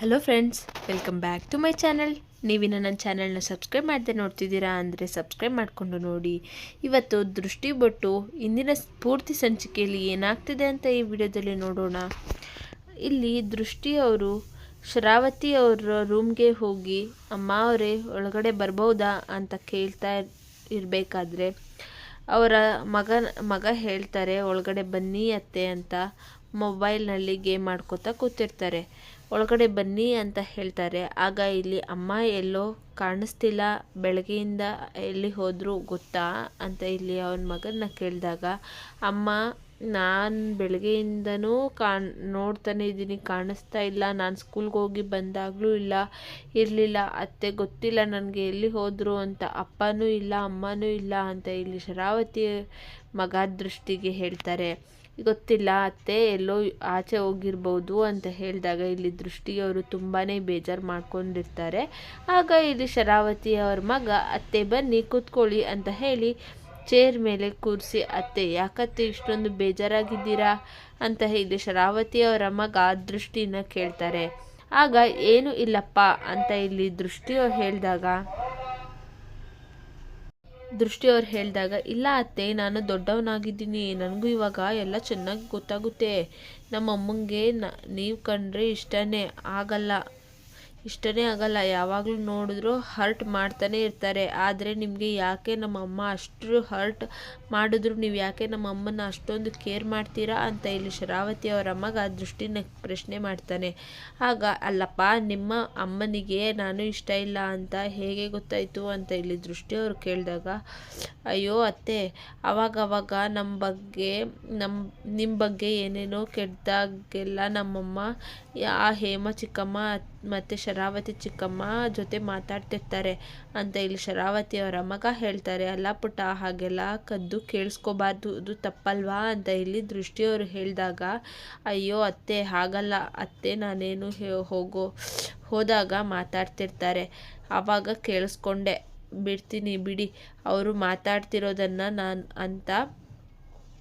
Hello friends welcome back to my channel ನೀವಿನ ನನ್ನ ಚಾನಲ್ನ subscribe ಮಾಡದೆ ನೋಡ್ತಿದ್ದೀರಾ ಅಂದರೆ ಸಬ್ಸ್ಕ್ರೈಬ್ ಮಾಡಿಕೊಂಡು ನೋಡಿ. ಇವತ್ತು ದೃಷ್ಟಿ ಬೊಟ್ಟು ಇಂದಿನ ಪೂರ್ತಿ ಸಂಚಿಕೆಯಲ್ಲಿ ಏನಾಗ್ತಿದೆ ಅಂತ ಈ ವಿಡಿಯೋದಲ್ಲಿ ನೋಡೋಣ. ಇಲ್ಲಿ ದೃಷ್ಟಿ ಅವರು ಶ್ರಾವತಿ ಅವರ ರೂಮ್ಗೆ ಹೋಗಿ, ಅಮ್ಮ ಅವರೇ, ಒಳಗಡೆ ಬರ್ಬೋದಾ? ಅಂತ ಕೇಳ್ತಾ ಇರಬೇಕಾದ್ರೆ, ಅವರ ಮಗ ಮಗ ಹೇಳ್ತಾರೆ, ಒಳಗಡೆ ಬನ್ನಿ ಅತ್ತೆ ಅಂತ ಮೊಬೈಲ್ನಲ್ಲಿ ಗೇಮ್ ಮಾಡ್ಕೋತಾ ಕೂತಿರ್ತಾರೆ. ಒಳಗಡೆ ಬನ್ನಿ ಅಂತ ಹೇಳ್ತಾರೆ. ಆಗ ಇಲ್ಲಿ ಅಮ್ಮ ಎಲ್ಲೋ ಕಾಣಿಸ್ತಿಲ್ಲ, ಬೆಳಗ್ಗೆಯಿಂದ ಎಲ್ಲಿ ಹೋದರೂ ಗೊತ್ತಾ ಅಂತ ಇಲ್ಲಿ ಅವನ ಮಗನ ಕೇಳಿದಾಗ, ಅಮ್ಮ, ನಾನು ಬೆಳಗ್ಗೆಯಿಂದನೂ ಕಾಣ್, ನೋಡ್ತಾನೆ ಇದ್ದೀನಿ, ಕಾಣಿಸ್ತಾ ಇಲ್ಲ, ನಾನು ಸ್ಕೂಲ್ಗೆ ಹೋಗಿ ಬಂದಾಗಲೂ ಇಲ್ಲ, ಇರಲಿಲ್ಲ, ಅತ್ತೆ ಗೊತ್ತಿಲ್ಲ ನನಗೆ ಎಲ್ಲಿ ಹೋದರು ಅಂತ, ಅಪ್ಪನೂ ಇಲ್ಲ, ಅಮ್ಮನೂ ಇಲ್ಲ, ಅಂತ ಇಲ್ಲಿ ಶರಾವತಿ ಮಗ ದೃಷ್ಟಿಗೆ ಹೇಳ್ತಾರೆ, ಗೊತ್ತಿಲ್ಲ ಅತ್ತೆ, ಎಲ್ಲೋ ಆಚೆ ಹೋಗಿರ್ಬೋದು ಅಂತ ಹೇಳಿದಾಗ ಇಲ್ಲಿ ದೃಷ್ಟಿಯವರು ತುಂಬಾ ಬೇಜಾರು ಮಾಡ್ಕೊಂಡಿರ್ತಾರೆ. ಆಗ ಇಲ್ಲಿ ಶರಾವತಿ ಅವ್ರ ಮಗ, ಅತ್ತೆ, ಬನ್ನಿ, ಕೂತ್ಕೊಳ್ಳಿ ಅಂತ ಹೇಳಿ ಚೇರ್ ಮೇಲೆ ಕೂರಿಸಿ, ಅತ್ತೆ, ಯಾಕತ್ತೆ ಇಷ್ಟೊಂದು ಬೇಜಾರಾಗಿದ್ದೀರಾ? ಅಂತ ಹೇಳಿ ಶರಾವತಿ ಅವರ ಮಗ ದೃಷ್ಟಿನ ಕೇಳ್ತಾರೆ. ಆಗ, ಏನು ಇಲ್ಲಪ್ಪ ಅಂತ ಇಲ್ಲಿ ದೃಷ್ಟಿಯವ್ರು ಹೇಳಿದಾಗ ದೃಷ್ಟಿಯವ್ರು ಹೇಳಿದಾಗ, ಇಲ್ಲ ಅತ್ತೆ, ನಾನು ದೊಡ್ಡವನಾಗಿದ್ದೀನಿ, ನನಗೂ ಇವಾಗ ಎಲ್ಲ ಚೆನ್ನಾಗಿ ಗೊತ್ತಾಗುತ್ತೆ. ನಮ್ಮ ಅಮ್ಮಂಗೆ ನ, ನೀವು ಕಂಡ್ರೆ ಇಷ್ಟನೇ, ಆಗಲ್ಲ. ಇಷ್ಟನೇ ಆಗಲ್ಲ. ಯಾವಾಗಲೂ ನೋಡಿದ್ರು ಹರ್ಟ್ ಮಾಡ್ತಾನೆ ಇರ್ತಾರೆ. ಆದರೆ ನಿಮಗೆ ಯಾಕೆ ನಮ್ಮ ಅಮ್ಮ ಅಷ್ಟು ಹರ್ಟ್ ಮಾಡಿದ್ರು? ನೀವು ಯಾಕೆ ನಮ್ಮ ಅಮ್ಮನ ಅಷ್ಟೊಂದು ಕೇರ್ ಮಾಡ್ತೀರಾ ಅಂತ ಇಲ್ಲಿ ಶರಾವತಿ ಅವರ ಮಗ ದೃಷ್ಟಿನ ಪ್ರಶ್ನೆ ಮಾಡ್ತಾನೆ. ಆಗ, ಅಲ್ಲಪ್ಪ, ನಿಮ್ಮ ಅಮ್ಮನಿಗೆ ನಾನು ಇಷ್ಟ ಇಲ್ಲ ಅಂತ ಹೇಗೆ ಗೊತ್ತಾಯಿತು? ಅಂತ ಇಲ್ಲಿ ದೃಷ್ಟಿ ಅವರು ಕೇಳಿದಾಗ, ಅಯ್ಯೋ ಅತ್ತೆ, ಅವಾಗವಾಗ ನಮ್ಮ ಬಗ್ಗೆ ನಮ್ಮ ನಿಮ್ಮ ಬಗ್ಗೆ ಏನೇನೋ ಕೆಟ್ಟದಾಗೆಲ್ಲ ನಮ್ಮಮ್ಮ ಆ ಹೇಮ ಚಿಕ್ಕಮ್ಮ ಮತ್ತು ಶರಾವತಿ ಚಿಕ್ಕಮ್ಮ ಜೊತೆ ಮಾತಾಡ್ತಿರ್ತಾರೆ ಅಂತ ಇಲ್ಲಿ ಶರಾವತಿ ಅವರ ಮಗ ಹೇಳ್ತಾರೆ, ಅಲ್ಲ ಪುಟ್ಟ, ಹಾಗೆಲ್ಲ ಕದ್ದು ಕೇಳಿಸ್ಕೋಬಾರ್ದು ಇದು ತಪ್ಪಲ್ವಾ? ಅಂತ ಇಲ್ಲಿ ದೃಷ್ಟಿಯವರು ಹೇಳಿದಾಗ, ಅಯ್ಯೋ, ಅತ್ತೆ, ಹಾಗಲ್ಲ. ಅತ್ತೆ, ನಾನೇನು ಹೋಗೋ, ಹೋದಾಗ ಮಾತಾಡ್ತಿರ್ತಾರೆ. ಆವಾಗ ಕೇಳಿಸ್ಕೊಂಡೆ. ಬಿಡ್ತೀನಿ ಬಿಡಿ. ಅವರು ಮಾತಾಡ್ತಿರೋದನ್ನು ನಾನು ಅಂತ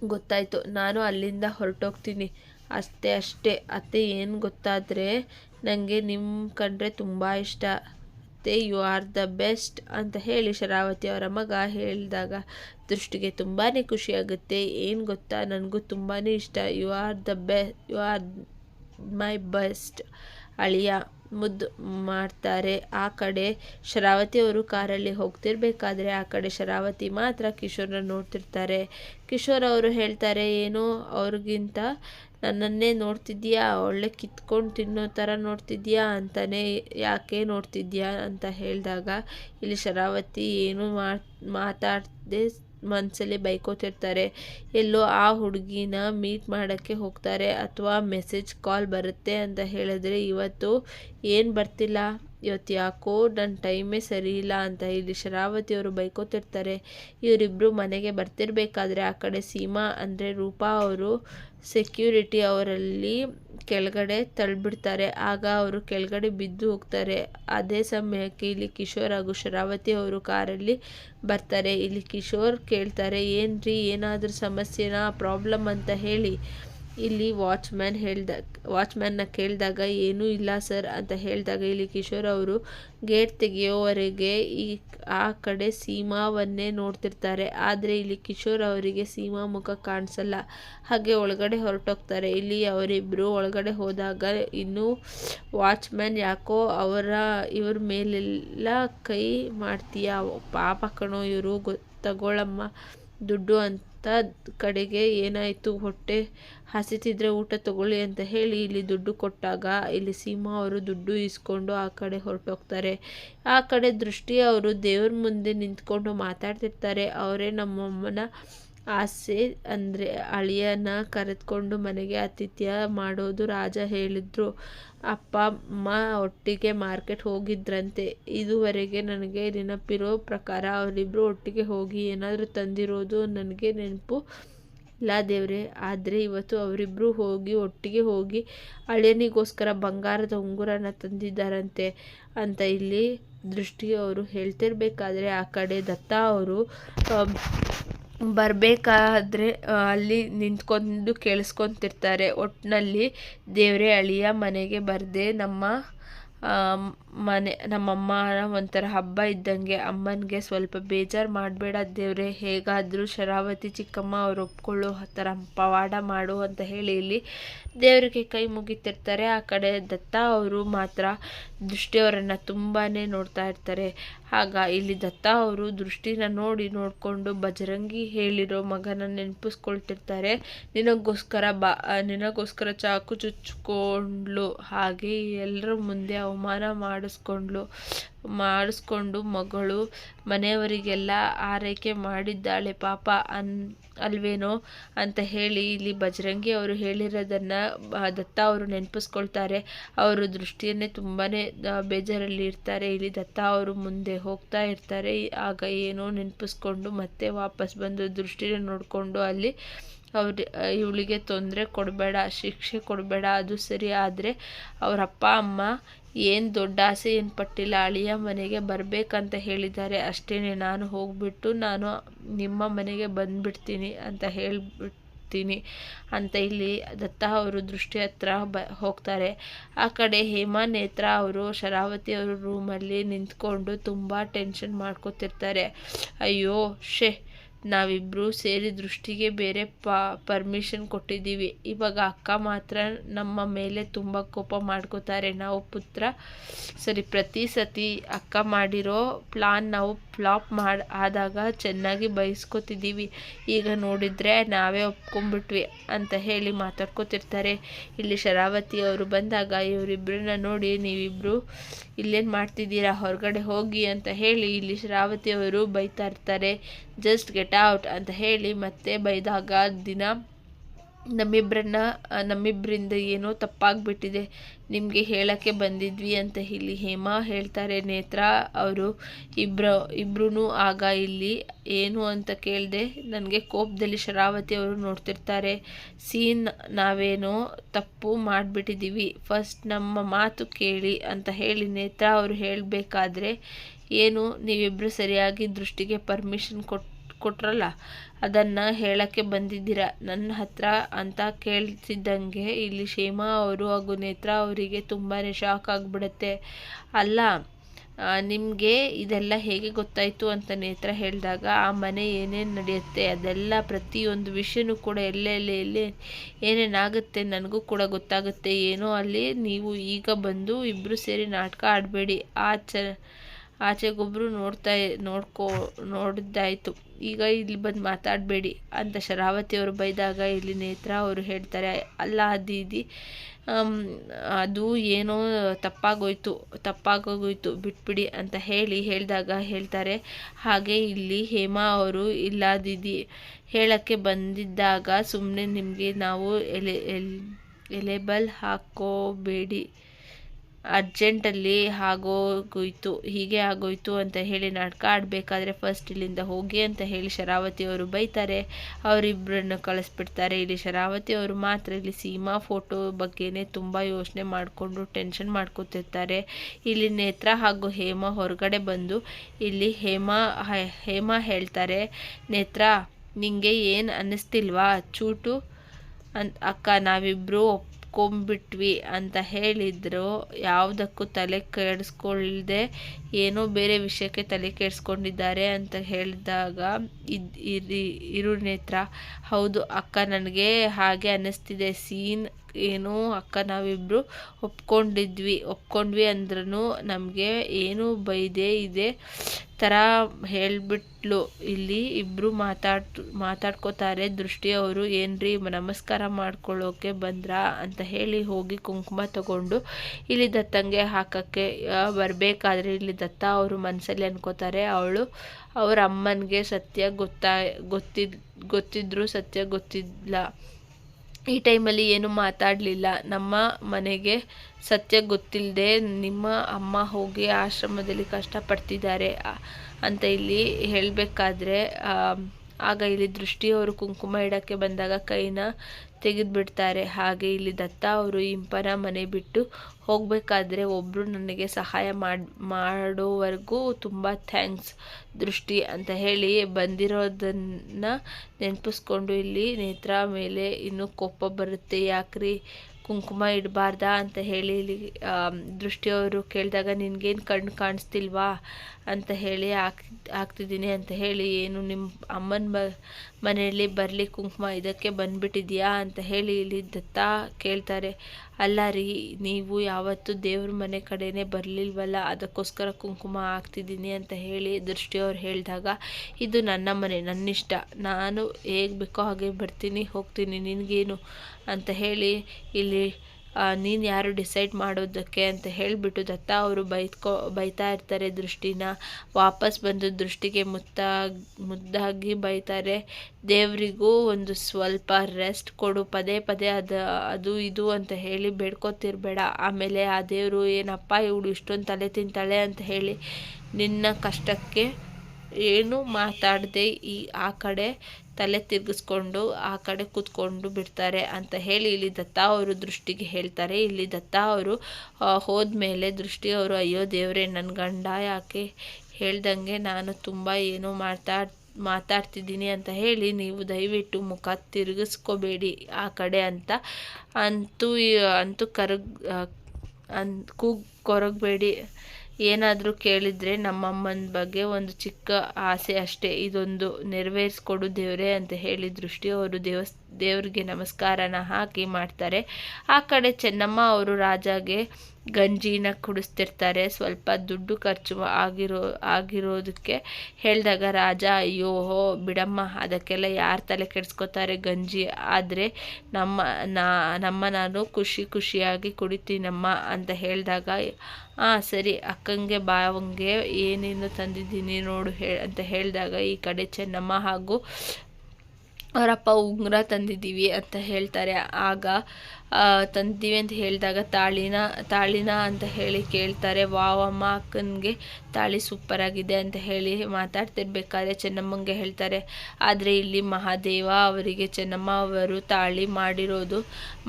ಗೊತ್ತಾಯಿತು. ನಾನು ಅಲ್ಲಿಂದ ಹೊರಟೋಗ್ತೀನಿ. ಅಷ್ಟೇ ಅಷ್ಟೇ. ಅತ್ತೆ, ಏನು ಗೊತ್ತಾದರೆ ನನಗೆ ನಿಮ್ಮ ಕಂಡ್ರೆ ತುಂಬ ಇಷ್ಟ. They you are the best ಅಂತ ಹೇಳಿ ಶರಾವತಿ ಅವರ ಮಗ ಹೇಳಿದಾಗ ದೃಷ್ಟಿಗೆ ತುಂಬಾ ಖುಷಿಯಾಗುತ್ತೆ ಏನು ಗೊತ್ತಾ? ನನಗೂ ತುಂಬಾ ಇಷ್ಟ. You are the be you are my best ಅಳಿಯ. ಮುದ್ದು ಮಾಡ್ತಾರೆ. ಆ ಕಡೆ ಶರಾವತಿ ಅವರು ಕಾರಲ್ಲಿ ಹೋಗ್ತಿರ್ಬೇಕಾದ್ರೆ ಆ ಕಡೆ ಶರಾವತಿ ಮಾತ್ರ ಕಿಶೋರ್ನ ನೋಡ್ತಿರ್ತಾರೆ. ಕಿಶೋರ್ ಅವರು ಹೇಳ್ತಾರೆ, ಏನೋ ಅವ್ರಿಗಿಂತ ನನ್ನನ್ನೇ ನೋಡ್ತಿದ್ಯಾ ಒಳ್ಳೆ ಕಿತ್ಕೊಂಡು ತಿನ್ನೋ ಥರ ನೋಡ್ತಿದ್ಯಾ ಅಂತಲೇ ಯಾಕೆ ನೋಡ್ತಿದ್ಯಾ ಅಂತ ಹೇಳಿದಾಗ, ಇಲ್ಲಿ ಶರಾವತಿ ಏನು ಮಾತಾಡದೆ ಮನಸ್ಸಲ್ಲಿ ಬೈಕೋತಿರ್ತಾರೆ. ಎಲ್ಲೋ ಆ ಹುಡುಗಿನ ಮೀಟ್ ಮಾಡೋಕ್ಕೆ ಹೋಗ್ತಾರೆ ಅಥವಾ ಮೆಸೇಜ್ ಕಾಲ್ ಬರುತ್ತೆ ಅಂತ ಹೇಳಿದ್ರೆ ಇವತ್ತು ಏನು ಬರ್ತಿಲ್ಲ? ಇವತ್ತು ಯಾಕೋ ನನ್ನ ಟೈಮೇ ಸರಿ ಇಲ್ಲ ಅಂತ ಇಲ್ಲಿ ಶರಾವತಿ ಅವರು ಬೈಕೋತಿರ್ತಾರೆ. ಇವರಿಬ್ಬರು ಮನೆಗೆ ಬರ್ತಿರ್ಬೇಕಾದ್ರೆ ಆ ಕಡೆ ಸೀಮಾ ಅಂದರೆ ರೂಪಾ ಅವರು ಸೆಕ್ಯೂರಿಟಿ ಅವರಲ್ಲಿ ಕೆಳಗಡೆ ತಳ್ಳಿಬಿಡ್ತಾರೆ ಆಗ ಅವರು ಕೆಳಗಡೆ ಬಿದ್ದು ಹೋಗ್ತಾರೆ. ಅದೇ ಸಮಯಕ್ಕೆ ಇಲ್ಲಿ ಕಿಶೋರ್ ಹಾಗೂ ಶರಾವತಿ ಅವರು ಕಾರಲ್ಲಿ ಬರ್ತಾರೆ. ಇಲ್ಲಿ ಕಿಶೋರ್ ಕೇಳ್ತಾರೆ ಏನು ರೀ ಏನಾದರೂ ಸಮಸ್ಯೆನಾ, ಪ್ರಾಬ್ಲಮ್? ಅಂತ ಹೇಳಿ. ಇಲ್ಲಿ ವಾಚ್ಮ್ಯಾನ್ ಹೇಳ್ದ, ವಾಚ್ಮ್ಯಾನ್ನ ಕೇಳಿದಾಗ, ಏನೂ ಇಲ್ಲ ಸರ್ ಅಂತ ಹೇಳಿದಾಗ ಇಲ್ಲಿ ಕಿಶೋರ್ ಅವರು ಗೇಟ್ ತೆಗೆಯೋವರೆಗೆ ಈ ಆ ಕಡೆ ಸೀಮಾವನ್ನೇ ನೋಡ್ತಿರ್ತಾರೆ. ಆದರೆ ಇಲ್ಲಿ ಕಿಶೋರ್ ಅವರಿಗೆ ಸೀಮಾ ಮುಖ ಕಾಣಿಸಲ್ಲ. ಹಾಗೆ ಒಳಗಡೆ ಹೊರಟೋಗ್ತಾರೆ. ಇಲ್ಲಿ ಅವರಿಬ್ಬರು ಒಳಗಡೆ ಹೋದಾಗ ಇನ್ನೂ ವಾಚ್ಮ್ಯಾನ್ ಯಾಕೋ ಅವರ, ಇವ್ರ ಮೇಲೆಲ್ಲ ಕೈ ಮಾಡ್ತೀಯ? ಪಾಪ ಕಣೋ, ಇವರು ಗೊ ತಗೊಳಮ್ಮ, ದುಡ್ಡು ಅಂತ ಕಡೆಗೆ ಏನಾಯಿತು? ಹೊಟ್ಟೆ ಹಸಿತಿದ್ರೆ ಊಟ ತಗೊಳ್ಳಿ ಅಂತ ಹೇಳಿ ಇಲ್ಲಿ ದುಡ್ಡು ಕೊಟ್ಟಾಗ ಇಲ್ಲಿ ಸೀಮಾ ಅವರು ದುಡ್ಡು ಇಸ್ಕೊಂಡು ಆ ಕಡೆ ಹೊರಟೋಗ್ತಾರೆ. ಆ ಕಡೆ ದೃಷ್ಟಿ ಅವರು ದೇವ್ರ ಮುಂದೆ ನಿಂತ್ಕೊಂಡು ಮಾತಾಡ್ತಿರ್ತಾರೆ. ಅವರೇ ನಮ್ಮಮ್ಮನ ಆಸೆ ಅಂದರೆ ಅಳಿಯನ ಕರೆದುಕೊಂಡು ಮನೆಗೆ ಆತಿಥ್ಯ ಮಾಡೋದು ರಾಜ ಹೇಳಿದ್ರು. ಅಪ್ಪ, ಅಮ್ಮ ಒಟ್ಟಿಗೆ ಮಾರ್ಕೆಟ್ ಹೋಗಿದ್ರಂತೆ. ಇದುವರೆಗೆ ನನಗೆ ನೆನಪಿರೋ ಪ್ರಕಾರ ಅವರಿಬ್ಬರು ಒಟ್ಟಿಗೆ ಹೋಗಿ ಏನಾದರೂ ತಂದಿರೋದು ನನಗೆ ನೆನಪು ಇಲ್ಲ ದೇವ್ರೆ, ಆದರೆ ಇವತ್ತು ಅವರಿಬ್ಬರು ಹೋಗಿ ಒಟ್ಟಿಗೆ ಹೋಗಿ ಅಳಿಯನಿಗೋಸ್ಕರ ಬಂಗಾರದ ಉಂಗುರನ ತಂದಿದ್ದಾರಂತೆ ಅಂತ ಇಲ್ಲಿ ದೃಷ್ಟಿ ಅವರು ಹೇಳ್ತಿರ್ಬೇಕಾದ್ರೆ ಆ ಕಡೆ ದತ್ತ ಅವರು ಬರಬೇಕಾದ್ರೆ ಅಲ್ಲಿ ನಿಂತ್ಕೊಂಡು ಕೇಳಿಸ್ಕೊತಿರ್ತಾರೆ. ಒಟ್ಟಿನಲ್ಲಿ ದೇವರೇ ಅಳಿಯ ಮನೆಗೆ ಬರದೆ ನಮ್ಮ ಮನೆ ನಮ್ಮಮ್ಮ ಒಂಥರ ಹಬ್ಬ ಇದ್ದಂಗೆ ಅಮ್ಮನಿಗೆ ಸ್ವಲ್ಪ ಬೇಜಾರು ಮಾಡಬೇಡ ದೇವರೇ, ಹೇಗಾದರೂ ಶರಾವತಿ ಚಿಕ್ಕಮ್ಮ ಅವ್ರು ಒಪ್ಕೊಳ್ಳೋ ಥರ ಪವಾಡ ಮಾಡು ಅಂತ ಹೇಳಿ ಇಲ್ಲಿ ದೇವರಿಗೆ ಕೈ ಮುಗಿತಿರ್ತಾರೆ. ಆ ಕಡೆ ದತ್ತ ಅವರು ಮಾತ್ರ ದೃಷ್ಟಿಯವರನ್ನು ತುಂಬಾ ನೋಡ್ತಾ ಇರ್ತಾರೆ. ಆಗ ಇಲ್ಲಿ ದತ್ತ ಅವರು ದೃಷ್ಟಿನ ನೋಡಿ ನೋಡಿಕೊಂಡು ಬಜರಂಗಿ ಹೇಳಿರೋ ಮಗನ ನೆನಪಿಸ್ಕೊಳ್ತಿರ್ತಾರೆ. ನಿನಗೋಸ್ಕರ ಬಾ, ನಿನಗೋಸ್ಕರ ಚಾಕು ಚುಚ್ಕೊಂಡ್ಲು ಹಾಗೆ ಎಲ್ಲರ ಮುಂದೆ ಅವಮಾನ ಮಾಡಿಸ್ಕೊಂಡ್ಲು, ಮಾಡಿಸ್ಕೊಂಡು ಮಗಳು ಮನೆಯವರಿಗೆಲ್ಲ ಆರೈಕೆ ಮಾಡಿದ್ದಾಳೆ. ಪಾಪ ಅನ್, ಅಲ್ವೇನೋ ಅಂತ ಹೇಳಿ ಇಲ್ಲಿ ಬಜರಂಗಿ ಅವರು ಹೇಳಿರೋದನ್ನು ದತ್ತ ಅವರು ನೆನಪಿಸ್ಕೊಳ್ತಾರೆ. ಅವರು ದೃಷ್ಟಿಯನ್ನೇ ತುಂಬಾ ಬೇಜಾರಲ್ಲಿ ಇರ್ತಾರೆ. ಇಲ್ಲಿ ದತ್ತ ಅವರು ಮುಂದೆ ಹೋಗ್ತಾ ಇರ್ತಾರೆ. ಆಗ ಏನೋ ನೆನಪಿಸ್ಕೊಂಡು ಮತ್ತೆ ವಾಪಸ್ ಬಂದು ದೃಷ್ಟಿನ ನೋಡಿಕೊಂಡು ಅಲ್ಲಿ ಅವ್ರ, ಇವಳಿಗೆ ತೊಂದರೆ ಕೊಡಬೇಡ, ಶಿಕ್ಷೆ ಕೊಡಬೇಡ, ಅದು ಸರಿ ಆದರೆ ಅವರ ಅಪ್ಪ, ಅಮ್ಮ ಏನು ದೊಡ್ಡ ಆಸೆ, ಏನು ಪಟ್ಟಿಲ್ಲ. ಅಳಿಯ ಮನೆಗೆ ಬರಬೇಕಂತ ಹೇಳಿದ್ದಾರೆ. ಅಷ್ಟೇ ನಾನು ಹೋಗ್ಬಿಟ್ಟು ನಾನು ನಿಮ್ಮ ಮನೆಗೆ ಬಂದುಬಿಡ್ತೀನಿ ಅಂತ ಹೇಳ್ಬಿಡ್ತೀನಿ ಅಂತ ಇಲ್ಲಿ ದತ್ತ ಅವರು ದೃಷ್ಟಿ ಹತ್ರ ಬ, ಹೋಗ್ತಾರೆ. ಆ ಕಡೆ ಹೇಮಾ, ನೇತ್ರ ಅವರು, ಶರಾವತಿ ಅವರು ರೂಮಲ್ಲಿ ನಿಂತ್ಕೊಂಡು ತುಂಬ ಟೆನ್ಷನ್ ಮಾಡ್ಕೋತಿರ್ತಾರೆ. ಅಯ್ಯೋ ಶೇ ನಾವಿಬ್ಬರು ಸೇರಿ ದೃಷ್ಟಿಗೆ ಬೇರೆ ಪ ಪರ್ಮಿಷನ್ ಕೊಟ್ಟಿದ್ದೀವಿ. ಇವಾಗ ಅಕ್ಕ ಮಾತ್ರ ನಮ್ಮ ಮೇಲೆ ತುಂಬ ಕೋಪ ಮಾಡ್ಕೋತಾರೆ. ನಾವು ಪುತ್ರ, ಸರಿ, ಪ್ರತಿ ಸತಿ ಅಕ್ಕ ಮಾಡಿರೋ ಪ್ಲಾನ್ ನಾವು ಫ್ಲಾಪ್ ಮಾಡಿ, ಆದಾಗ ಚೆನ್ನಾಗಿ ಬಯಸ್ಕೊತಿದ್ದೀವಿ. ಈಗ ನೋಡಿದರೆ ನಾವೇ ಒಪ್ಕೊಂಡ್ಬಿಟ್ವಿ ಅಂತ ಹೇಳಿ ಮಾತಾಡ್ಕೋತಿರ್ತಾರೆ. ಇಲ್ಲಿ ಶರಾವತಿ ಅವರು ಬಂದಾಗ ಇವರಿಬ್ಬರನ್ನ ನೋಡಿ ನೀವಿಬ್ಬರು ಇಲ್ಲೇನು ಮಾಡ್ತಿದ್ದೀರಾ? ಹೊರಗಡೆ ಹೋಗಿ ಅಂತ ಹೇಳಿ ಇಲ್ಲಿ ಶರಾವತಿ ಅವರು ಬೈತಾ ಇರ್ತಾರೆ. ಜಸ್ಟ್ ಗೆಟ್ ಔಟ್ ಅಂತ ಹೇಳಿ ಮತ್ತೆ ಬೈದಾಗ ದಿನ ನಮ್ಮಿಬ್ಬರನ್ನ ನಮ್ಮಿಬ್ಬರಿಂದ ಏನೋ ತಪ್ಪಾಗ್ಬಿಟ್ಟಿದೆ. ನಿಮಗೆ ಹೇಳೋಕ್ಕೆ ಬಂದಿದ್ವಿ ಅಂತ ಇಲ್ಲಿ ಹೇಮಾ ಹೇಳ್ತಾರೆ. ನೇತ್ರ ಅವರು ಇಬ್ಬರು ಇಬ್ಬರೂ ಆಗ ಇಲ್ಲಿ ಏನು ಅಂತ ಕೇಳಿದೆ, ನನಗೆ ಕೋಪದಲ್ಲಿ ಶರಾವತಿ ಅವರು ನೋಡ್ತಿರ್ತಾರೆ. ಸೀನ್ ನಾವೇನೋ ತಪ್ಪು ಮಾಡಿಬಿಟ್ಟಿದ್ದೀವಿ ಫಸ್ಟ್ ನಮ್ಮ ಮಾತು ಕೇಳಿ ಅಂತ ಹೇಳಿ ನೇತ್ರ ಅವರು ಹೇಳಬೇಕಾದ್ರೆ ಏನು ನೀವಿಬ್ಬರು ಸರಿಯಾಗಿ ದೃಷ್ಟಿಗೆ ಪರ್ಮಿಷನ್ ಕೊಟ್ಟು ಕೊಟ್ರಲ್ಲ, ಅದನ್ನು ಹೇಳೋಕ್ಕೆ ಬಂದಿದ್ದೀರ? ನನ್ನ ಹತ್ರ ಅಂತ ಕೇಳ್ತಿದ್ದಂಗೆ ಇಲ್ಲಿ ಶೇಮಾ ಅವರು ಹಾಗೂ ನೇತ್ರ ಅವರಿಗೆ ತುಂಬಾ ಶಾಕ್ ಆಗಿಬಿಡುತ್ತೆ. ಅಲ್ಲ ನಿಮಗೆ ಇದೆಲ್ಲ ಹೇಗೆ ಗೊತ್ತಾಯಿತು ಅಂತ ನೇತ್ರ ಹೇಳಿದಾಗ, ಆ ಮನೆ ಏನೇನು ನಡೆಯುತ್ತೆ, ಅದೆಲ್ಲ ಪ್ರತಿಯೊಂದು ವಿಷಯನೂ ಕೂಡ ಎಲ್ಲೆಲ್ಲಿ ಎಲ್ಲಿ ಏನೇನಾಗುತ್ತೆ ನನಗೂ ಕೂಡ ಗೊತ್ತಾಗುತ್ತೆ. ಏನೋ ಅಲ್ಲಿ ನೀವು ಈಗ ಬಂದು ಇಬ್ಬರು ಸೇರಿ ನಾಟಕ ಆಡಬೇಡಿ. ಆ ಚ ಆಚೆಗೊಬ್ಬರು ನೋಡ್ತಾ ನೋಡ್ಕೋ, ನೋಡಿದ್ದಾಯಿತು. ಈಗ ಇಲ್ಲಿ ಬಂದು ಮಾತಾಡಬೇಡಿ ಅಂತ ಶರಾವತಿ ಅವರು ಬೈದಾಗ ಇಲ್ಲಿ ನೇತ್ರ ಅವರು ಹೇಳ್ತಾರೆ, ಅಲ್ಲ ದೀದಿ ಅದು ಏನೋ ತಪ್ಪಾಗೋಯ್ತು, ತಪ್ಪಾಗೋಗೋಯ್ತು, ಬಿಟ್ಬಿಡಿ ಅಂತ ಹೇಳಿ ಹೇಳಿದಾಗ ಹೇಳ್ತಾರೆ, ಹಾಗೆ ಇಲ್ಲಿ ಹೇಮಾ ಅವರು, ಇಲ್ಲ ದೀದಿ, ಹೇಳೋಕ್ಕೆ ಬಂದಿದ್ದಾಗ ಸುಮ್ಮನೆ ನಿಮಗೆ ನಾವು ಎಲೆ, ಎಲ್, ಎಲೆಬಲ್ ಹಾಕೋಬೇಡಿ. ಅರ್ಜೆಂಟಲ್ಲಿ ಆಗೋಗೋಯ್ತು, ಹೀಗೆ ಆಗೋಯ್ತು ಅಂತ ಹೇಳಿ ನಾಟಕ ಆಡಬೇಕಾದ್ರೆ ಫಸ್ಟ್ ಇಲ್ಲಿಂದ ಹೋಗಿ ಅಂತ ಹೇಳಿ ಶರಾವತಿ ಅವರು ಬೈತಾರೆ. ಅವರಿಬ್ಬರನ್ನು ಕಳಿಸ್ಬಿಡ್ತಾರೆ. ಇಲ್ಲಿ ಶರಾವತಿ ಅವರು ಮಾತ್ರ ಇಲ್ಲಿ ಸೀಮಾ ಫೋಟೋ ಬಗ್ಗೆನೇ ತುಂಬ ಯೋಚನೆ ಮಾಡಿಕೊಂಡು ಟೆನ್ಷನ್ ಮಾಡ್ಕೋತಿರ್ತಾರೆ. ಇಲ್ಲಿ ನೇತ್ರ ಹಾಗೂ ಹೇಮಾ ಹೊರಗಡೆ ಬಂದು ಇಲ್ಲಿ ಹೇಮಾ ಹೇಮಾ ಹೇಳ್ತಾರೆ, ನೇತ್ರ, ನಿಂಗೆ ಏನು ಅನ್ನಿಸ್ತಿಲ್ವಾ? ಚೂಟು ಅಂತ ಅಕ್ಕ ನಾವಿಬ್ಬರು ಒಪ್ಕೊಂಬಿಟ್ವಿ ಅಂತ ಹೇಳಿದ್ರು. ಯಾವುದಕ್ಕೂ ತಲೆ ಕೆಡಿಸ್ಕೊಳ್ದೆ ಏನೋ ಬೇರೆ ವಿಷಯಕ್ಕೆ ತಲೆ ಕೆಡಿಸ್ಕೊಂಡಿದ್ದಾರೆ ಅಂತ ಹೇಳಿದಾಗ, ಇದು ಇರು ನೇತ್ರ ಹೌದು ಅಕ್ಕ ನನಗೆ ಹಾಗೆ ಅನ್ನಿಸ್ತಿದೆ. ಸೀನ್ ಏನು ಅಕ್ಕ ನಾವಿಬ್ಬರು ಒಪ್ಕೊಂಡಿದ್ವಿ. ಒಪ್ಕೊಂಡ್ವಿ ಅಂದ್ರೂ ನಮಗೆ ಏನು ಬೈದೇ ಇದೆ. ಥರ ಹೇಳಿಬಿಟ್ಲು. ಇಲ್ಲಿ ಇಬ್ಬರು ಮಾತಾಡ್ ಮಾತಾಡ್ಕೋತಾರೆ ದೃಷ್ಟಿಯವರು ಏನ್ರಿ, ನಮಸ್ಕಾರ ಮಾಡ್ಕೊಳ್ಳೋಕೆ ಬಂದ್ರಾ? ಅಂತ ಹೇಳಿ ಹೋಗಿ ಕುಂಕುಮ ತಗೊಂಡು ಇಲ್ಲಿ ದತ್ತಂಗೆ ಹಾಕೋಕ್ಕೆ ಬರಬೇಕಾದ್ರೆ ಇಲ್ಲಿ ದತ್ತ ಅವರು ಮನಸ್ಸಲ್ಲಿ ಅನ್ಕೋತಾರೆ, ಅವಳು ಅವ್ರ ಅಮ್ಮನಿಗೆ ಸತ್ಯ ಗೊತ್ತಾ, ಗೊತ್ತಿದ್, ಗೊತ್ತಿದ್ರು ಸತ್ಯ ಗೊತ್ತಿಲ್ಲ ಈ ಟೈಮಲ್ಲಿ ಏನು ಮಾತಾಡಲಿಲ್ಲ. ನಮ್ಮ ಮನೆಗೆ ಸತ್ಯ ಗೊತ್ತಿಲ್ಲದೆ ನಿಮ್ಮ ಅಮ್ಮ ಹೋಗಿ ಆಶ್ರಮದಲ್ಲಿ ಕಷ್ಟಪಡ್ತಿದ್ದಾರೆ ಅಂತ ಇಲ್ಲಿ ಹೇಳಬೇಕಾದ್ರೆ ಆಗ ಇಲ್ಲಿ ದೃಷ್ಟಿಯವರು ಕುಂಕುಮ ಇಡೋಕ್ಕೆ ಬಂದಾಗ ಕೈನ ತೆಗೆದುಬಿಡ್ತಾರೆ. ಹಾಗೆ ಇಲ್ಲಿ ದತ್ತ ಅವರು ಇಂಪನ ಮನೆ ಬಿಟ್ಟು ಹೋಗಬೇಕಾದ್ರೆ ಒಬ್ಬರು ನನಗೆ ಸಹಾಯ ಮಾಡಿ, ಮಾಡೋವರೆಗೂ ತುಂಬ ಥ್ಯಾಂಕ್ಸ್ ದೃಷ್ಟಿ ಅಂತ ಹೇಳಿ ಬಂದಿರೋದನ್ನು ನೆನಪಿಸ್ಕೊಂಡು ಇಲ್ಲಿ ನೇತ್ರ ಮೇಲೆ ಇನ್ನೂ ಕೋಪ ಬರುತ್ತೆ. ಯಾಕ್ರಿ? ಕುಂಕುಮ ಇಡಬಾರ್ದಾ ಅಂತ ಹೇಳಿ ಇಲ್ಲಿ ದೃಷ್ಟಿಯವರು ಕೇಳಿದಾಗ, ನಿನಗೇನು ಕಣ್ಣು ಕಾಣಿಸ್ತಿಲ್ವಾ? ಅಂತ ಹೇಳಿ ಹಾಕ್, ಹಾಕ್ತಿದ್ದೀನಿ ಅಂತ ಹೇಳಿ ಏನು ನಿಮ್ಮ ಅಮ್ಮನ ಬ ಮನೆಯಲ್ಲಿ ಬರಲಿ ಕುಂಕುಮ ಇದಕ್ಕೆ ಬಂದುಬಿಟ್ಟಿದ್ಯಾ ಅಂತ ಹೇಳಿ ಇಲ್ಲಿ ದತ್ತ ಕೇಳ್ತಾರೆ. ಅಲ್ಲ ರೀ, ನೀವು ಯಾವತ್ತೂ ದೇವ್ರ ಮನೆ ಕಡೆನೇ ಬರಲಿಲ್ವಲ್ಲ, ಅದಕ್ಕೋಸ್ಕರ ಕುಂಕುಮ ಹಾಕ್ತಿದ್ದೀನಿ ಅಂತ ಹೇಳಿ ದೃಷ್ಟಿಯವ್ರು ಹೇಳಿದಾಗ, ಇದು ನನ್ನ ಮನೆ, ನನ್ನಿಷ್ಟ. ನಾನು ಹೇಗೆ ಬೇಕೋ ಹಾಗೆ ಬರ್ತೀನಿ, ಹೋಗ್ತೀನಿ, ನಿನಗೇನು ಅಂತ ಹೇಳಿ ಇಲ್ಲಿ ನೀನು ಯಾರು ಡಿಸೈಡ್ ಮಾಡೋದಕ್ಕೆ ಅಂತ ಹೇಳಿಬಿಟ್ಟು ದತ್ತ ಅವರು ಬೈತ್ಕೊ, ಬೈತಾ ಇರ್ತಾರೆ ದೃಷ್ಟಿನ. ವಾಪಸ್ ಬಂದು ದೃಷ್ಟಿಗೆ ಮುತ್ತ, ಮುದ್ದಾಗಿ ಬೈತಾರೆ. ದೇವರಿಗೂ ಒಂದು ಸ್ವಲ್ಪ ರೆಸ್ಟ್ ಕೊಡು, ಪದೇ ಪದೇ ಅದು ಅದು ಇದು ಅಂತ ಹೇಳಿ ಬೇಡ್ಕೊತಿರ್ಬೇಡ. ಆಮೇಲೆ ಆ ದೇವರು ಏನಪ್ಪ ಇವಳು ಇಷ್ಟೊಂದು ತಲೆ ತಿಂತಾಳೆ ಅಂತ ಹೇಳಿ ನಿನ್ನ ಕಷ್ಟಕ್ಕೆ ಏನು ಮಾತಾಡದೆ ಈ ಆ ಕಡೆ. ತಲೆ ತಿರುಗಿಸ್ಕೊಂಡು ಆ ಕಡೆ ಕೂತ್ಕೊಂಡು ಬಿಡ್ತಾರೆ ಅಂತ ಹೇಳಿ ಇಲ್ಲಿ ದತ್ತ ಅವರು ದೃಷ್ಟಿಗೆ ಹೇಳ್ತಾರೆ. ಇಲ್ಲಿ ದತ್ತ ಅವರು ಹೋದ್ಮೇಲೆ ದೃಷ್ಟಿ ಅವರು, ಅಯ್ಯೋ ದೇವರೇ ನನ್ನ ಗಂಡ ಯಾಕೆ ಹೇಳ್ದಂಗೆ ನಾನು ತುಂಬ ಏನೋ ಮಾಡ್ತಾ, ಮಾತಾಡ್ತಿದ್ದೀನಿ ಅಂತ ಹೇಳಿ ನೀವು ದಯವಿಟ್ಟು ಮುಖ ತಿರುಗಿಸ್ಕೋಬೇಡಿ ಆ ಕಡೆ ಅಂತ ಅಂತೂ ಅಂತೂ ಕರಗ್ ಅನ್ ಕೂಗ್ ಕೊರಗಬೇಡಿ. ಏನಾದರೂ ಕೇಳಿದರೆ ನಮ್ಮಮ್ಮನ ಬಗ್ಗೆ ಒಂದು ಚಿಕ್ಕ ಆಸೆ ಅಷ್ಟೇ. ಇದೊಂದು ನೆರವೇರಿಸ್ಕೊಡು ದೇವರೇ ಅಂತ ಹೇಳಿ ದೃಷ್ಟಿ ಅವರು ದೇವಸ್, ದೇವರಿಗೆ ನಮಸ್ಕಾರನ ಹಾಕಿ ಮಾಡ್ತಾರೆ. ಆ ಕಡೆ ಚೆನ್ನಮ್ಮ ಅವರು ರಾಜಾಗೆ ಗಂಜಿನ ಕುಡಿಸ್ತಿರ್ತಾರೆ. ಸ್ವಲ್ಪ ದುಡ್ಡು ಖರ್ಚು ಆಗಿರೋ, ಆಗಿರೋದಕ್ಕೆ ಹೇಳಿದಾಗ, ರಾಜ, ಅಯ್ಯೋ, ಹೋ, ಬಿಡಮ್ಮ, ಅದಕ್ಕೆಲ್ಲ ಯಾರು ತಲೆ ಕೆಡಿಸ್ಕೋತಾರೆ ಗಂಜಿ? ಆದರೆ ನಮ್ಮ, ನಾ, ನಮ್ಮ ನಾನು ಖುಷಿ ಖುಷಿಯಾಗಿ ಕುಡಿತೀನಮ್ಮ ಅಂತ ಹೇಳಿದಾಗ ಹಾಂ ಸರಿ, ಅಕ್ಕಂಗೆ, ಬಾವಂಗೆ ಏನೇನು ತಂದಿದ್ದೀನಿ ನೋಡು ಹೇ, ಅಂತ ಹೇಳಿದಾಗ, ಈ ಕಡೆ ಚೆನ್ನಮ್ಮ ಹಾಗೂ ಅವರಪ್ಪ ಉಂಗುರ ತಂದಿದ್ದೀವಿ ಅಂತ ಹೇಳ್ತಾರೆ. ಆಗ ತಂದಿದ್ದೀವಿ ಅಂತ ಹೇಳಿದಾಗ ತಾಳಿನ ತಾಳಿನ ಅಂತ ಹೇಳಿ ಕೇಳ್ತಾರೆ. ವಾವಮ್ಮ ಅಕ್ಕನಿಗೆ ತಾಳಿ ಸೂಪರಾಗಿದೆ ಅಂತ ಹೇಳಿ ಮಾತಾಡ್ತಿರ್ಬೇಕಾದ್ರೆ ಚೆನ್ನಮ್ಮಂಗೆ ಹೇಳ್ತಾರೆ. ಆದರೆ ಇಲ್ಲಿ ಮಹಾದೇವ ಅವರಿಗೆ ಚೆನ್ನಮ್ಮ ಅವರು ತಾಳಿ ಮಾಡಿರೋದು,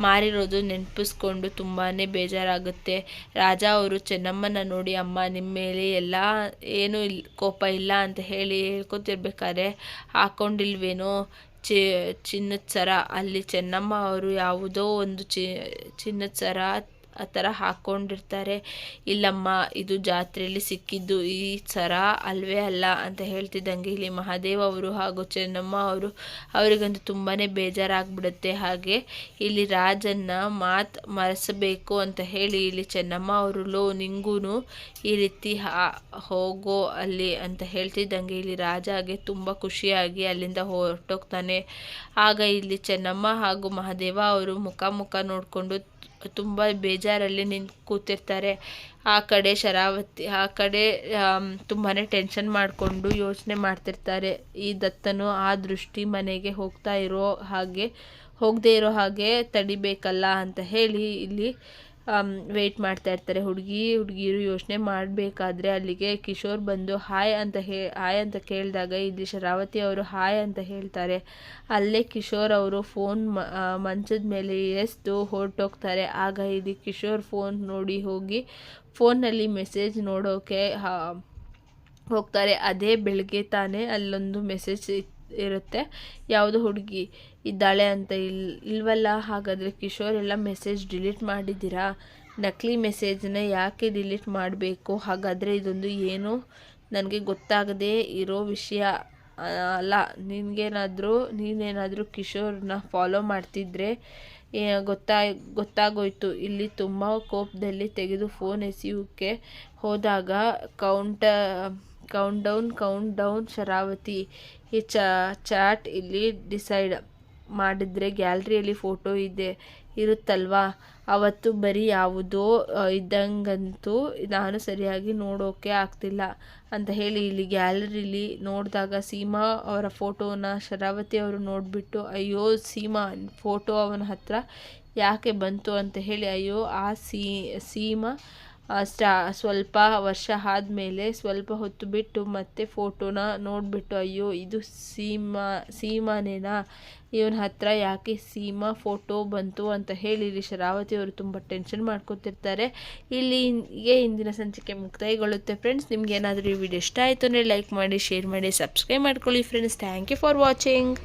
ಮಾರಿರೋದು ನೆನಪಿಸ್ಕೊಂಡು ತುಂಬಾ ಬೇಜಾರಾಗುತ್ತೆ. ರಾಜ ಅವರು, ಚೆನ್ನಮ್ಮನ ನೋಡಿ ಅಮ್ಮ ನಿಮ್ಮ ಮೇಲೆ ಎಲ್ಲ ಏನೂ ಕೋಪ ಇಲ್ಲ ಅಂತ ಹೇಳಿ ಹೇಳ್ಕೊತಿರ್ಬೇಕಾದ್ರೆ ಹಾಕ್ಕೊಂಡಿಲ್ವೇನೋ ಚಿ ಚಿನ್ನದ ಸರ ಅಲ್ಲಿ ಚೆನ್ನಮ್ಮ ಅವರು ಯಾವುದೋ ಒಂದು ಚಿ ಚಿನ್ನದ ಸರ ಆ ಥರ ಹಾಕ್ಕೊಂಡಿರ್ತಾರೆ ಇಲ್ಲಮ್ಮ, ಇದು ಜಾತ್ರೆಯಲ್ಲಿ ಸಿಕ್ಕಿದ್ದು ಈ ಸರ ಅಲ್ವೇ ಅಲ್ಲ ಅಂತ ಹೇಳ್ತಿದ್ದಂಗೆ ಇಲ್ಲಿ ಮಹಾದೇವ ಅವರು ಹಾಗೂ ಚೆನ್ನಮ್ಮ ಅವರು. ಅವರಿಗಂತೂ ತುಂಬಾ ಬೇಜಾರಾಗ್ಬಿಡುತ್ತೆ. ಹಾಗೆ ಇಲ್ಲಿ ರಾಜನ್ನ ಮಾತು ಮರೆಸಬೇಕು ಅಂತ ಹೇಳಿ ಇಲ್ಲಿ ಚೆನ್ನಮ್ಮ ಅವರು, ಲೋ ನಿಂಗೂ ಈ ರೀತಿ ಹೋಗೋ ಅಲ್ಲಿ ಅಂತ ಹೇಳ್ತಿದ್ದಂಗೆ ಇಲ್ಲಿ ರಾಜಾಗೆ ತುಂಬ ಖುಷಿಯಾಗಿ ಅಲ್ಲಿಂದ ಹೊರಟೋಗ್ತಾನೆ. ಆಗ ಇಲ್ಲಿ ಚೆನ್ನಮ್ಮ ಹಾಗೂ ಮಹಾದೇವ ಅವರು ಮುಖ ಮುಖ ನೋಡಿಕೊಂಡು ತುಂಬ ಬೇಜಾರಲ್ಲಿ ನಿಂತು ಕೂತಿರ್ತಾರೆ. ಆ ಕಡೆ ಶರಾವತಿ, ಆ ಕಡೆ ತುಂಬಾ ಟೆನ್ಷನ್ ಮಾಡಿಕೊಂಡು ಯೋಚನೆ ಮಾಡ್ತಿರ್ತಾರೆ. ಈ ದತ್ತನು ಆ ದೃಷ್ಟಿ ಮನೆಗೆ ಹೋಗ್ತಾ ಇರೋ ಹಾಗೆ, ಹೋಗದೇ ಇರೋ ಹಾಗೆ ತಡಿಬೇಕಲ್ಲ ಅಂತ ಹೇಳಿ ಇಲ್ಲಿ ವೆಯ್ಟ್ ಮಾಡ್ತಾ ಇರ್ತಾರೆ. ಹುಡುಗಿ ಹುಡುಗಿಯರು ಯೋಚನೆ ಮಾಡಬೇಕಾದ್ರೆ ಅಲ್ಲಿಗೆ ಕಿಶೋರ್ ಬಂದು ಹಾಯ್ ಅಂತ ಹೇ ಹಾಯ್ ಅಂತ ಕೇಳಿದಾಗ ಇಲ್ಲಿ ಶರಾವತಿ ಅವರು ಹಾಯ್ ಅಂತ ಹೇಳ್ತಾರೆ. ಅಲ್ಲೇ ಕಿಶೋರ್ ಅವರು ಫೋನ್ ಮಂಚದ ಮೇಲೆ ಎಸ್ದು ಹೊರಟೋಗ್ತಾರೆ. ಆಗ ಇಲ್ಲಿ ಕಿಶೋರ್ ಫೋನ್ ನೋಡಿ ಹೋಗಿ ಫೋನಲ್ಲಿ ಮೆಸೇಜ್ ನೋಡೋಕೆ ಹೋಗ್ತಾರೆ. ಅದೇ ಬೆಳಗ್ಗೆ ತಾನೇ ಅಲ್ಲೊಂದು ಮೆಸೇಜ್ ಇರುತ್ತೆ. ಯಾವುದು ಹುಡುಗಿ ಇದ್ದಾಳೆ ಅಂತ ಇಲ್, ಇಲ್ವಲ್ಲ? ಹಾಗಾದರೆ ಕಿಶೋರ್ ಎಲ್ಲ ಮೆಸೇಜ್ ಡಿಲೀಟ್ ಮಾಡಿದ್ದೀರಾ? ನಕಲಿ ಮೆಸೇಜನ್ನ ಯಾಕೆ ಡಿಲೀಟ್ ಮಾಡಬೇಕು? ಹಾಗಾದರೆ ಇದೊಂದು ಏನು? ನನಗೆ ಗೊತ್ತಾಗದೇ ಇರೋ ವಿಷಯ ಅಲ್ಲ, ನಿನಗೇನಾದರೂ, ನೀನೇನಾದರೂ ಕಿಶೋರ್ನ ಫಾಲೋ ಮಾಡ್ತಿದ್ರೆ ಗೊತ್ತಾ, ಗೊತ್ತಾಗೋಯ್ತು. ಇಲ್ಲಿ ತುಂಬ ಕೋಪದಲ್ಲಿ ತೆಗೆದು ಫೋನ್ ಎಸೆಯೋಕ್ಕೆ ಹೋದಾಗ count count down count down Sharavathi. ಈ ಚಾಟ್ ಇಲ್ಲಿ ಡಿಸೈಡ್ ಮಾಡಿದರೆ ಗ್ಯಾಲ್ರಿಯಲ್ಲಿ ಫೋಟೋ ಇದೆ, ಇರುತ್ತಲ್ವಾ? ಅವತ್ತು ಬರೀ ಯಾವುದೋ ಇದ್ದಂಗಂತೂ ನಾನು ಸರಿಯಾಗಿ ನೋಡೋಕೆ ಆಗ್ತಿಲ್ಲ ಅಂತ ಹೇಳಿ ಇಲ್ಲಿ ಗ್ಯಾಲರಿಲಿ ನೋಡಿದಾಗ ಸೀಮಾ ಅವರ ಫೋಟೋನ, ಶರಾವತಿ ಅವರು ನೋಡಿಬಿಟ್ಟು, ಅಯ್ಯೋ ಸೀಮಾ, ಫೋಟೋ ಅವನ ಹತ್ರ ಯಾಕೆ ಬಂತು? ಅಂತ ಹೇಳಿ, ಅಯ್ಯೋ ಆ ಸೀಮಾ ಸ್ಟಾ, ಸ್ವಲ್ಪ ವರ್ಷ ಆದಮೇಲೆ ಸ್ವಲ್ಪ ಹೊತ್ತು ಬಿಟ್ಟು ಮತ್ತೆ ಫೋಟೋನ ನೋಡಿಬಿಟ್ಟು, ಅಯ್ಯೋ, ಇದು ಸೀಮಾ, ಸೀಮಾನೇನಾ? ಇವನ ಹತ್ರ ಯಾಕೆ ಸೀಮಾ ಫೋಟೋ ಬಂತು? ಅಂತ ಹೇಳಿ ಇಲ್ಲಿ ಶರಾವತಿ ಅವರು ತುಂಬ ಟೆನ್ಷನ್ ಮಾಡ್ಕೊತಿರ್ತಾರೆ. ಇಲ್ಲಿ ಇಂದಿನ ಸಂಚಿಕೆ ಮುಕ್ತಾಯಗೊಳ್ಳುತ್ತೆ ಫ್ರೆಂಡ್ಸ್ ನಿಮ್ಗೆ ಏನಾದರೂ ಈ ವಿಡಿಯೋ ಇಷ್ಟ ಆಯಿತು ಅಂದರೆ ಲೈಕ್ ಮಾಡಿ ಶೇರ್ ಮಾಡಿ ಸಬ್ಸ್ಕ್ರೈಬ್ ಮಾಡ್ಕೊಳ್ಳಿ friends thank you for watching